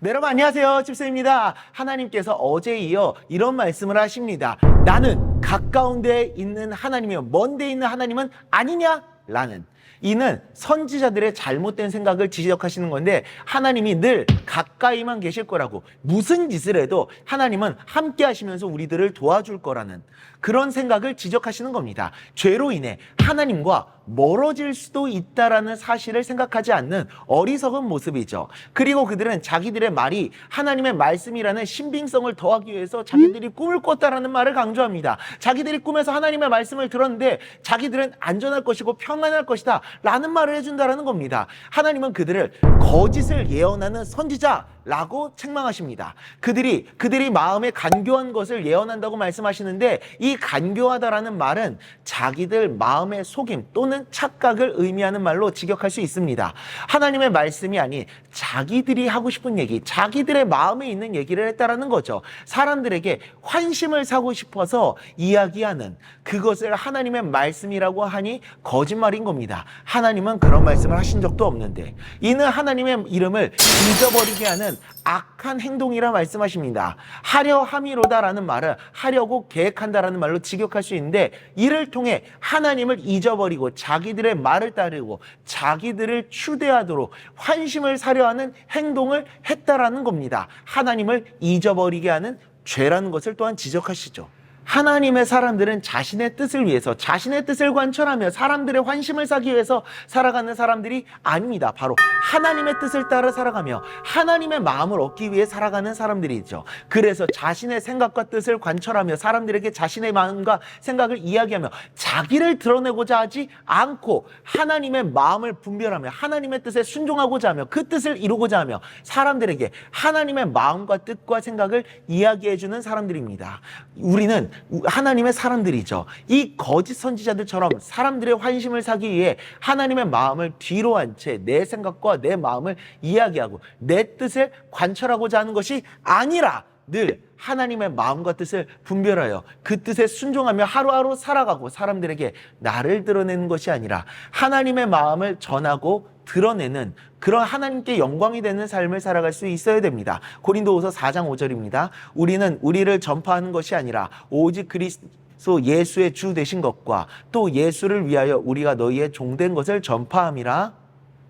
네, 여러분 안녕하세요. 집사입니다. 하나님께서 어제 이어 이런 말씀을 하십니다. 나는 가까운 데에 있는 하나님이요. 먼 데에 있는 하나님은 아니냐? 라는. 이는 선지자들의 잘못된 생각을 지적하시는 건데 하나님이 늘 가까이만 계실 거라고 무슨 짓을 해도 하나님은 함께 하시면서 우리들을 도와줄 거라는 그런 생각을 지적하시는 겁니다. 죄로 인해 하나님과 멀어질 수도 있다라는 사실을 생각하지 않는 어리석은 모습이죠. 그리고 그들은 자기들의 말이 하나님의 말씀이라는 신빙성을 더하기 위해서 자기들이 꿈을 꿨다라는 말을 강조합니다. 자기들이 꿈에서 하나님의 말씀을 들었는데 자기들은 안전할 것이고 평안할 것이다 라는 말을 해준다라는 겁니다. 하나님은 그들을 거짓을 예언하는 선지자라고 책망하십니다. 그들이 그들이 마음에 간교한 것을 예언한다고 말씀하시는데 이 간교하다라는 말은 자기들 마음의 속임 또는 착각을 의미하는 말로 직역할 수 있습니다. 하나님의 말씀이 아닌 자기들이 하고 싶은 얘기, 자기들의 마음에 있는 얘기를 했다라는 거죠. 사람들에게 환심을 사고 싶어서 이야기하는 그것을 하나님의 말씀이라고 하니 거짓말인 겁니다. 하나님은 그런 말씀을 하신 적도 없는데 이는 하나님의 이름을 잊어버리게 하는 악한 행동이라 말씀하십니다. 하려 함이로다라는 말을 하려고 계획한다라는 말로 직역할 수 있는데 이를 통해 하나님을 잊어버리고 자기들의 말을 따르고 자기들을 추대하도록 환심을 사려 하는 행동을 했다라는 겁니다. 하나님을 잊어버리게 하는 죄라는 것을 또한 지적하시죠. 하나님의 사람들은 자신의 뜻을 위해서 자신의 뜻을 관철하며 사람들의 환심을 사기 위해서 살아가는 사람들이 아닙니다. 바로 하나님의 뜻을 따라 살아가며 하나님의 마음을 얻기 위해 살아가는 사람들이죠. 그래서 자신의 생각과 뜻을 관철하며 사람들에게 자신의 마음과 생각을 이야기하며 자기를 드러내고자 하지 않고 하나님의 마음을 분별하며 하나님의 뜻에 순종하고자 하며 그 뜻을 이루고자 하며 사람들에게 하나님의 마음과 뜻과 생각을 이야기해 주는 사람들입니다. 우리는 하나님의 사람들이죠. 이 거짓 선지자들처럼 사람들의 환심을 사기 위해 하나님의 마음을 뒤로 한 채 내 생각과 내 마음을 이야기하고 내 뜻을 관철하고자 하는 것이 아니라 늘 하나님의 마음과 뜻을 분별하여 그 뜻에 순종하며 하루하루 살아가고 사람들에게 나를 드러내는 것이 아니라 하나님의 마음을 전하고 드러내는 그런 하나님께 영광이 되는 삶을 살아갈 수 있어야 됩니다. 고린도후서 4장 5절입니다. 우리는 우리를 전파하는 것이 아니라 오직 그리스도 예수의 주 되신 것과 또 예수를 위하여 우리가 너희의 종된 것을 전파함이라.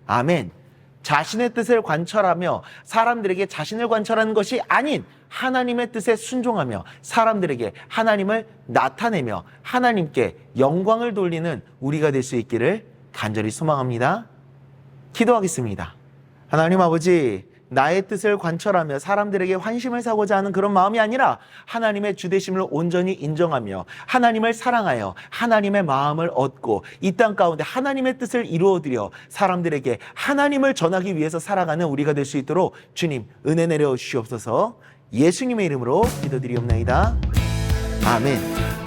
아멘. 자신의 뜻을 관철하며 사람들에게 자신을 관철하는 것이 아닌 하나님의 뜻에 순종하며 사람들에게 하나님을 나타내며 하나님께 영광을 돌리는 우리가 될 수 있기를 간절히 소망합니다. 기도하겠습니다. 하나님 아버지, 나의 뜻을 관철하며 사람들에게 환심을 사고자 하는 그런 마음이 아니라 하나님의 주대심을 온전히 인정하며 하나님을 사랑하여 하나님의 마음을 얻고 이 땅 가운데 하나님의 뜻을 이루어드려 사람들에게 하나님을 전하기 위해서 살아가는 우리가 될 수 있도록 주님 은혜 내려 주시옵소서 예수님의 이름으로 기도드리옵나이다. 아멘.